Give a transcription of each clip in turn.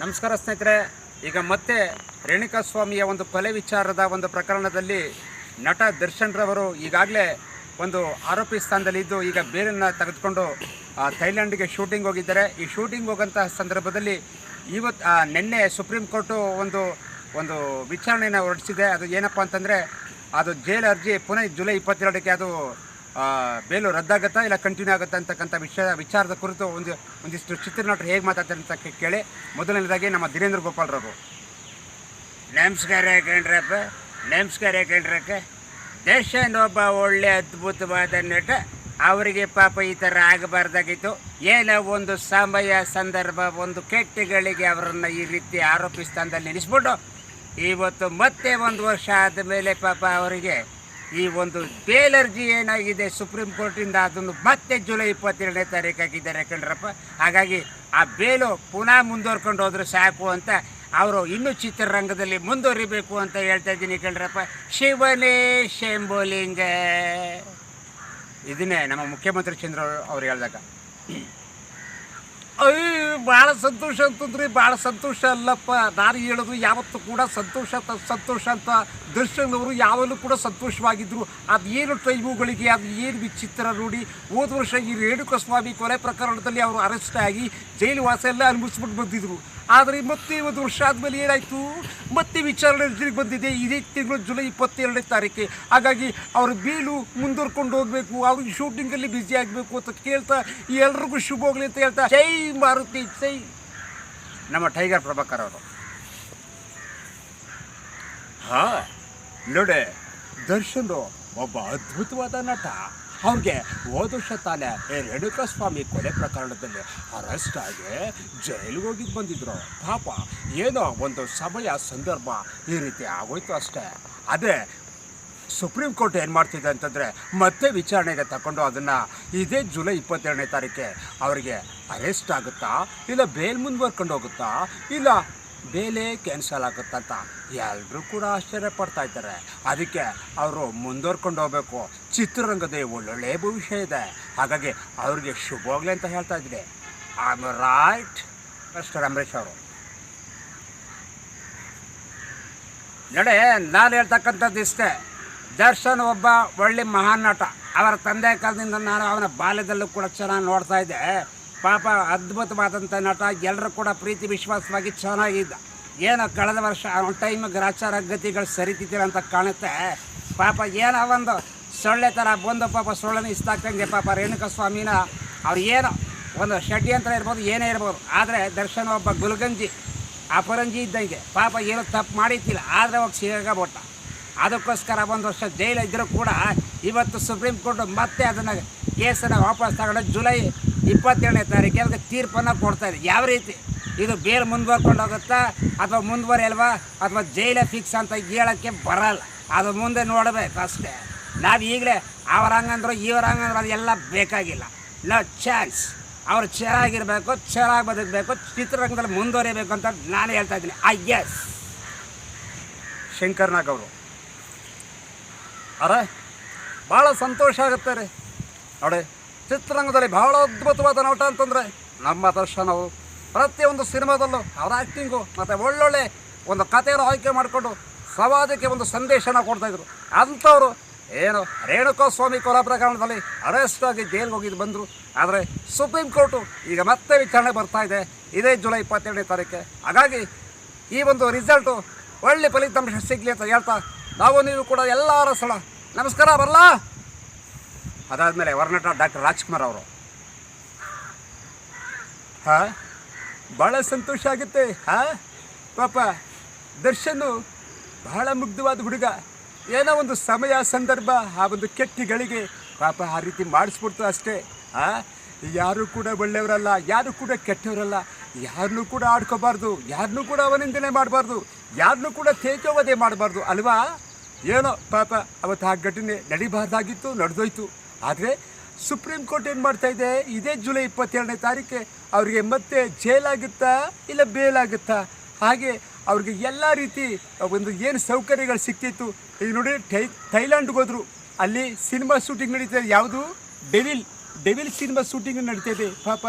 ನಮಸ್ಕಾರ ಸ್ನೇಹಿತರೆ, ಈಗ ಮತ್ತೆ ರೇಣುಕಾ ಸ್ವಾಮಿಯ ಒಂದು ಕೊಲೆ ವಿಚಾರದ ಒಂದು ಪ್ರಕರಣದಲ್ಲಿ ನಟ ದರ್ಶನ್ ರವರು ಈಗಾಗಲೇ ಒಂದು ಆರೋಪಿ ಸ್ಥಾನದಲ್ಲಿದ್ದು ಈಗ ಬೇರನ್ನು ತೆಗೆದುಕೊಂಡು ಥೈಲ್ಯಾಂಡ್ಗೆ ಶೂಟಿಂಗ್ ಹೋಗಿದ್ದಾರೆ. ಈ ಶೂಟಿಂಗ್ ಹೋಗಂತಹ ಸಂದರ್ಭದಲ್ಲಿ ಇವತ್ತು ನಿನ್ನೆ ಸುಪ್ರೀಂ ಕೋರ್ಟು ಒಂದು ಒಂದು ವಿಚಾರಣೆಯನ್ನು ಹೊರಡಿಸಿದೆ. ಅದು ಏನಪ್ಪ ಅಂತಂದರೆ, ಅದು ಜೈಲ್ ಅರ್ಜಿ ಪುನಃ ಜುಲೈ ಇಪ್ಪತ್ತೆರಡಕ್ಕೆ ಅದು ಬೇಲು ರದ್ದಾಗುತ್ತಾ ಇಲ್ಲ ಕಂಟಿನ್ಯೂ ಆಗುತ್ತಾ ಅಂತಕ್ಕಂಥ ವಿಷಯ, ವಿಚಾರದ ಕುರಿತು ಒಂದು, ಒಂದಿಷ್ಟು ಚಿತ್ರನಟರು ಹೇಗೆ ಮಾತಾಡ್ತಾರೆ ಅಂತ ಕೇಳಿ ಮೊದಲನೇದಾಗಿ ನಮ್ಮ ದಿನೇಂದ್ರ ಗೋಪಾಲ್ರವರು ನಮಸ್ಕಾರ ಕಂಡ್ರಪ್ಪ ನಮಸ್ಕಾರ ಕಂಡ್ರಕ್ಕ ದರ್ಶನ್ ಒಬ್ಬ ಒಳ್ಳೆ ಅದ್ಭುತವಾದ ನಟ, ಅವರಿಗೆ ಪಾಪ ಈ ಥರ ಆಗಬಾರ್ದಾಗಿತ್ತು. ಏನೋ ಒಂದು ಸಮಯ, ಸಂದರ್ಭ, ಒಂದು ಕೆಟ್ಟಗಳಿಗೆ ಅವರನ್ನು ಈ ರೀತಿ ಆರೋಪಿ ಸ್ಥಾನದಲ್ಲಿ ನೆನೆಸ್ಬಿಟ್ಟು ಇವತ್ತು ಮತ್ತೆ ಒಂದು ವರ್ಷ ಆದಮೇಲೆ ಪಾಪ ಅವರಿಗೆ ಈ ಒಂದು ಬೇಲರ್ಜಿ ಏನಾಗಿದೆ ಸುಪ್ರೀಂ ಕೋರ್ಟಿಂದ ಅದನ್ನು ಮತ್ತೆ ಜುಲೈ ಇಪ್ಪತ್ತೆರಡನೇ ತಾರೀಕು ಹಾಕಿದ್ದಾರೆ ಕಣ್ರಪ್ಪ. ಹಾಗಾಗಿ ಆ ಬೇಲು ಪುನಃ ಮುಂದುವರ್ಕೊಂಡು ಹೋದ್ರೆ ಸಾಕು ಅಂತ ಅವರು ಇನ್ನೂ ಚಿತ್ರರಂಗದಲ್ಲಿ ಮುಂದುವರಿಬೇಕು ಅಂತ ಹೇಳ್ತಾ ಇದ್ದೀನಿ ಕಣ್ರಪ್ಪ. ಶಿವನೇ ಶೆಂಬೋಲಿಂಗ ಇದನ್ನೇ ನಮ್ಮ ಮುಖ್ಯಮಂತ್ರಿ ಚಂದ್ರ ಅವ್ರು ಹೇಳಿದಾಗ. ಅಯ್ಯ ಭಾಳ ಸಂತೋಷ ಅಂತಂದ್ರಿ ಭಾಳ ಸಂತೋಷ ಅಲ್ಲಪ್ಪ. ನಾನು ಹೇಳೋದು ಯಾವತ್ತೂ ಕೂಡ ಸಂತೋಷ ಅಂತ ಸಂತೋಷ ಅಂತ ದರ್ಶನವರು ಯಾವಲ್ಲೂ ಕೂಡ ಸಂತೋಷವಾಗಿದ್ದರು ಅದು ಏನು ಟೈಮುಗಳಿಗೆ ಅದು ಏನು ವಿಚಿತ್ರ ನೋಡಿ. ಹೋದ ವರ್ಷ ಈ ರೇಣುಕಸ್ವಾಮಿ ಕೊಲೆ ಪ್ರಕರಣದಲ್ಲಿ ಅವರು ಅರೆಸ್ಟ್ ಆಗಿ ಜೈಲು ವಾಸ ಎಲ್ಲ ಅನುಭವಿಸ್ಬಿಟ್ಟು ಬಂದಿದ್ರು. ಆದರೆ ಮತ್ತೆ ಒಂದು ವರ್ಷ ಆದಮೇಲೆ ಏನಾಯಿತು? ಮತ್ತೆ ವಿಚಾರಣೆ ಬಂದಿದೆ. ಇದೇ ತಿಂಗಳು ಜುಲೈ ಇಪ್ಪತ್ತೆರಡನೇ ತಾರೀಕೆ ಹಾಗಾಗಿ ಅವ್ರ ಬೀಳು ಮುಂದುವರ್ಕೊಂಡು ಹೋಗಬೇಕು. ಅವ್ರಿಗೆ ಶೂಟಿಂಗಲ್ಲಿ ಬ್ಯುಸಿ ಆಗಬೇಕು ಅಂತ ಕೇಳ್ತಾ ಎಲ್ರಿಗೂ ಶುಭ ಹೋಗಲಿ ಅಂತ ಹೇಳ್ತಾ ಜೈ ಮಾರುತಿ, ಜೈ. ನಮ್ಮ ಟೈಗರ್ ಪ್ರಭಾಕರ್ ಅವರು. ಹಾ, ನೋಡಿ. ದರ್ಶನ್ ಒಬ್ಬ ಅದ್ಭುತವಾದ ನಟ. ಅವ್ರಿಗೆ ಹೋದ ವರ್ಷ ತಾನೇ ಸ್ವಾಮಿ ಕೊಲೆ ಪ್ರಕರಣದಲ್ಲಿ ಅರೆಸ್ಟ್ ಆಗಿ ಜೈಲಿಗೆ ಹೋಗಿದ್ದು ಬಂದಿದ್ರು. ಪಾಪ, ಏನೋ ಒಂದು ಸಮಯ, ಸಂದರ್ಭ ಈ ರೀತಿ ಆಗೋಯ್ತು ಅಷ್ಟೇ. ಅದೇ, ಸುಪ್ರೀಂ ಕೋರ್ಟ್ ಏನು ಮಾಡ್ತಿದೆ ಅಂತಂದರೆ ಮತ್ತೆ ವಿಚಾರಣೆಗೆ ತಗೊಂಡು ಅದನ್ನು ಇದೇ ಜುಲೈ ಇಪ್ಪತ್ತೆರಡನೇ ತಾರೀಕೆ ಅವರಿಗೆ ಅರೆಸ್ಟ್ ಆಗುತ್ತಾ, ಇಲ್ಲ ಬೇಲ್ ಮುಂದುವರ್ಕೊಂಡು ಹೋಗುತ್ತಾ, ಇಲ್ಲ ಬೇಲೇ ಕ್ಯಾನ್ಸಲ್ ಆಗುತ್ತಂತ ಎಲ್ಲರೂ ಕೂಡ ಆಶ್ಚರ್ಯ ಪಡ್ತಾ ಇದ್ದಾರೆ. ಅದಕ್ಕೆ ಅವರು ಮುಂದುವರ್ಕೊಂಡು ಹೋಗಬೇಕು. ಚಿತ್ರರಂಗದ ಒಳ್ಳೊಳ್ಳೆ ಭವಿಷ್ಯ ಇದೆ. ಹಾಗಾಗಿ ಅವ್ರಿಗೆ ಶುಭವಾಗಲಿ ಅಂತ ಹೇಳ್ತಾ ಇದ್ದೀನಿ ಆಮ್ ರೈಟ್ ಮಿಸ್ಟರ್ ಅಂಬರೀಷ್ ಅವರು. ನಡೆ, ನಾನು ಹೇಳ್ತಕ್ಕಂಥದ್ದು ಇಷ್ಟೇ. ದರ್ಶನ್ ಒಬ್ಬ ಒಳ್ಳೆ ಮಹಾನ್ ನಟ. ಅವರ ತಂದೆ ಕಾಲದಿಂದ ನಾನು ಅವನ ಬಾಲ್ಯದಲ್ಲೂ ಕೂಡ ಚೆನ್ನಾಗಿ ನೋಡ್ತಾ ಇದ್ದೆ. ಪಾಪ ಅದ್ಭುತವಾದಂಥ ನಟ ಎಲ್ಲರೂ ಕೂಡ ಪ್ರೀತಿ ವಿಶ್ವಾಸವಾಗಿ ಚೆನ್ನಾಗಿದ್ದ ಏನೋ ಕಳೆದ ವರ್ಷ ಒಂದು ಟೈಮ್ ಗ್ರಾಚಾರ ಗತಿಗಳು ಸರಿತಿದ್ದೀರ ಅಂತ ಕಾಣುತ್ತೆ. ಪಾಪ ಏನೋ ಒಂದು ಸೊಳ್ಳೆ ಥರ ಬಂದು ಪಾಪ ಸೊಳ್ಳೆನ ಇಷ್ಟಾಗ್ತಂಗೆ ಪಾಪ ರೇಣುಕಾ ಸ್ವಾಮಿನ ಅವ್ರು ಏನೋ ಒಂದು ಷಡ್ಯಂತ್ರ ಇರ್ಬೋದು, ಏನೇ ಇರ್ಬೋದು. ಆದರೆ ದರ್ಶನ ಒಬ್ಬ ಗುಲ್ಗಂಜಿ, ಅಪರಂಜಿ ಇದ್ದಂಗೆ. ಪಾಪ ಏನೋ ತಪ್ಪು ಮಾಡಿತ್ತಿಲ್ಲ ಆದರೆ ಹೋಗಿ ಸಿಗಾಬಿಟ್ಟ ಅದಕ್ಕೋಸ್ಕರ ಒಂದು ವರ್ಷ ಜೈಲಿದ್ದರೂ ಕೂಡ ಇವತ್ತು ಸುಪ್ರೀಂ ಕೋರ್ಟ್ ಮತ್ತೆ ಅದನ್ನು ಕೇಸನ್ನು ವಾಪಸ್ ತಗೊಂಡು ಜುಲೈ ಇಪ್ಪತ್ತೇಳನೇ ತಾರೀಕಿಗೆ ಅದಕ್ಕೆ ತೀರ್ಪನ್ನು ಕೊಡ್ತಾ ಇದೆ. ಯಾವ ರೀತಿ? ಇದು ಬೇರೆ ಮುಂದುವರ್ಕೊಂಡು ಹೋಗುತ್ತಾ ಅಥವಾ ಮುಂದುವರಿಯಲ್ವಾ ಅಥವಾ ಜೈಲೇ ಫಿಕ್ಸ್ ಅಂತ ಹೇಳೋಕ್ಕೆ ಬರಲ್ಲ. ಅದು ಮುಂದೆ ನೋಡಬೇಕು ಅಷ್ಟೇ. ನಾವು ಈಗಲೇ ಅವ್ರ ಹಂಗಂದ್ರು ಇವ್ರ ಹಂಗಂದ್ರು ಅದೆಲ್ಲ ಬೇಕಾಗಿಲ್ಲ. ನೋ ಚಾನ್ಸ್ ಅವ್ರು ಚೆನ್ನಾಗಿರಬೇಕು ಚೆನ್ನಾಗಿ ಬದುಕಬೇಕು, ಚಿತ್ರರಂಗದಲ್ಲಿ ಮುಂದುವರಿಬೇಕು ಅಂತ ನಾನು ಹೇಳ್ತಾ ಇದ್ದೀನಿ. ಐ ಎಸ್ ಶಂಕರ್ನಾಗ್ ಅವರು. ಅರೆ, ಭಾಳ ಸಂತೋಷ ಆಗುತ್ತೆ ರೀ. ನೋಡಿ ಚಿತ್ರರಂಗದಲ್ಲಿ ಬಹಳ ಅದ್ಭುತವಾದ ನೋಟ ಅಂತಂದರೆ ನಮ್ಮ ದರ್ಶನವು. ಪ್ರತಿಯೊಂದು ಸಿನಿಮಾದಲ್ಲೂ ಅವರ ಆ್ಯಕ್ಟಿಂಗು ಮತ್ತು ಒಳ್ಳೊಳ್ಳೆ ಒಂದು ಕಥೆಯನ್ನು ಆಯ್ಕೆ ಮಾಡಿಕೊಂಡು ಸಮಾಜಕ್ಕೆ ಒಂದು ಸಂದೇಶನ ಕೊಡ್ತಾಯಿದ್ರು ಅಂಥವರು ಏನು ರೇಣುಕಾ ಸ್ವಾಮಿ ಕೊಲ ಪ್ರಕರಣದಲ್ಲಿ ಅರೆಸ್ಟ್ ಆಗಿ ಜೈಲಿಗೆ ಹೋಗಿದ್ದು ಬಂದರು. ಆದರೆ ಸುಪ್ರೀಂ ಕೋರ್ಟು ಈಗ ಮತ್ತೆ ವಿಚಾರಣೆ ಬರ್ತಾ ಇದೆ. ಇದೇ ಜುಲೈ ಇಪ್ಪತ್ತೆರಡನೇ ತಾರೀಕೆ ಹಾಗಾಗಿ ಈ ಒಂದು ರಿಸಲ್ಟು ಒಳ್ಳೆ ಫಲಿತಾಂಶ ಸಿಗಲಿ ಅಂತ ಹೇಳ್ತಾ ನಾವು ನೀವು ಕೂಡ ಎಲ್ಲ ರಸಳ ನಮಸ್ಕಾರ ಬರಲ್ಲ ಅದಾದಮೇಲೆ ವರ್ನಟ ಡಾಕ್ಟರ್ ರಾಜ್ಕುಮಾರ್ ಅವರು. ಹಾಂ? ಭಾಳ ಸಂತೋಷ ಆಗುತ್ತೆ, ಹಾಂ? ಪಾಪ, ದರ್ಶನು ಬಹಳ ಮುಗ್ಧವಾದ ಹುಡುಗ. ಏನೋ ಒಂದು ಸಮಯ, ಸಂದರ್ಭ, ಆ ಒಂದು ಕೆಟ್ಟಿಗಳಿಗೆ ಪಾಪ ಆ ರೀತಿ ಮಾಡಿಸ್ಬಿಡ್ತು ಅಷ್ಟೇ ಹಾಂ ಯಾರು ಕೂಡ ಒಳ್ಳೆಯವರಲ್ಲ, ಯಾರು ಕೂಡ ಕೆಟ್ಟವರಲ್ಲ ಯಾರನ್ನೂ ಕೂಡ ಆಡ್ಕೋಬಾರ್ದು ಯಾರನ್ನೂ ಕೂಡ ಅವನಿಂದನೇ ಮಾಡಬಾರ್ದು ಯಾರನ್ನೂ ಕೂಡ ತೇಜೋವದೇ ಮಾಡಬಾರ್ದು, ಅಲ್ವಾ? ಏನೋ ಪಾಪ ಅವತ್ತು ಆ ಘಟನೆ ನಡಿಬಾರ್ದಾಗಿತ್ತು, ನಡೆದೋಯ್ತು. ಆದರೆ ಸುಪ್ರೀಂ ಕೋರ್ಟ್ ಏನು ಮಾಡ್ತಾ ಇದೆ? ಇದೇ ಜುಲೈ ಇಪ್ಪತ್ತೆರಡನೇ ತಾರೀಕೆ ಅವರಿಗೆ ಮತ್ತೆ ಜೈಲಾಗುತ್ತಾ ಇಲ್ಲ ಬೇಲಾಗುತ್ತಾ? ಹಾಗೆ ಅವ್ರಿಗೆ ಎಲ್ಲ ರೀತಿ ಒಂದು ಏನು ಸೌಕರ್ಯಗಳು ಸಿಕ್ತಿತ್ತು. ಈಗ ನೋಡಿ ಥೈ, ಥೈಲ್ಯಾಂಡ್ಗೆ ಹೋದರು. ಅಲ್ಲಿ ಸಿನಿಮಾ ಶೂಟಿಂಗ್ ನಡೀತಾ ಇದೆ ಯಾವುದು? ಡೆವಿಲ್ ಡೆವಿಲ್ ಸಿನಿಮಾ ಶೂಟಿಂಗ್ ನಡೀತಾ ಇದೆ. ಪಾಪ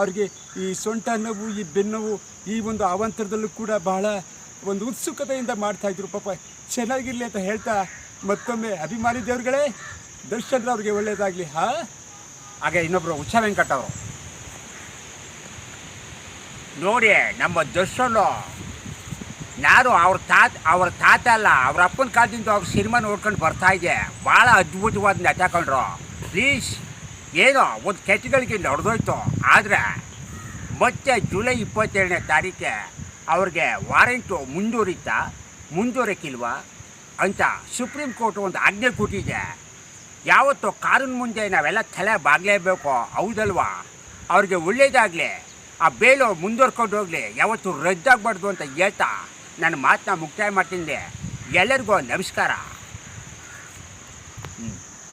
ಅವ್ರಿಗೆ ಈ ಸೊಂಟ ನೋವು, ಈ ಬೆನ್ನೋವು, ಈ ಒಂದು ಅವಾಂತರದಲ್ಲೂ ಕೂಡ ಬಹಳ ಒಂದು ಉತ್ಸುಕತೆಯಿಂದ ಮಾಡ್ತಾಯಿದ್ರು ಪಾಪ. ಚೆನ್ನಾಗಿರಲಿ ಅಂತ ಹೇಳ್ತಾ ಮತ್ತೊಮ್ಮೆ ಅಭಿಮಾನಿ ದೇವ್ರುಗಳೇ ದರ್ಶನ್ ಅವ್ರಿಗೆ ಒಳ್ಳೇದಾಗ್ಲಿ, ಹಾ? ಹಾಗೆ ಇನ್ನೊಬ್ಬರು ಹುಚ್ಚ ವೆಂಕಟ್ ನೋಡಿ, ನಮ್ಮ ದರ್ಶನ್, ನಾನು ಅವ್ರ ತಾತ ಅವ್ರ ತಾತ ಅಲ್ಲ, ಅವ್ರ ಅಪ್ಪನ ಕಾಲದಿಂದ ಅವ್ರ ಸಿನಿಮಾ ನೋಡ್ಕೊಂಡು ಬರ್ತಾ ಇದೆ ಭಾಳ ಅದ್ಭುತವಾದ ನಟ ಕಂಡ್ರು ಪ್ಲೀಸ್ ಏನೋ ಒಂದು ಕೆಟ್ಟಗಳಿಗೆ ನಡೆದೋಯ್ತು. ಆದರೆ, ಮತ್ತೆ ಜುಲೈ ಇಪ್ಪತ್ತೇಳನೇ ತಾರೀಕೆ, ಅವ್ರಿಗೆ ವಾರೆಂಟು ಮುಂದುವರಿತಾ ಮುಂದುವರಕ್ಕಿಲ್ವಾ ಅಂತ ಸುಪ್ರೀಂ ಕೋರ್ಟ್ ಒಂದು ಆಜ್ಞೆ ಕೊಟ್ಟಿದೆ. ಯಾವತ್ತು ಕಾರಿನ ಮುಂದೆ ನಾವೆಲ್ಲ ತಲೆ ಬಾಗಲೇಬೇಕು, ಹೌದಲ್ವಾ? ಅವ್ರಿಗೆ ಒಳ್ಳೇದಾಗಲಿ, ಆ ಬೇಲು ಮುಂದುವರ್ಕೊಂಡು ಹೋಗಲಿ, ಯಾವತ್ತು ರದ್ದಾಗಬಾರ್ದು ಅಂತ ಹೇಳ್ತಾ ನನ್ನ ಮಾತನ್ನ ಮುಕ್ತಾಯ ಮಾಡ್ತೀನಿ. ಎಲ್ಲರಿಗೂ ನಮಸ್ಕಾರ.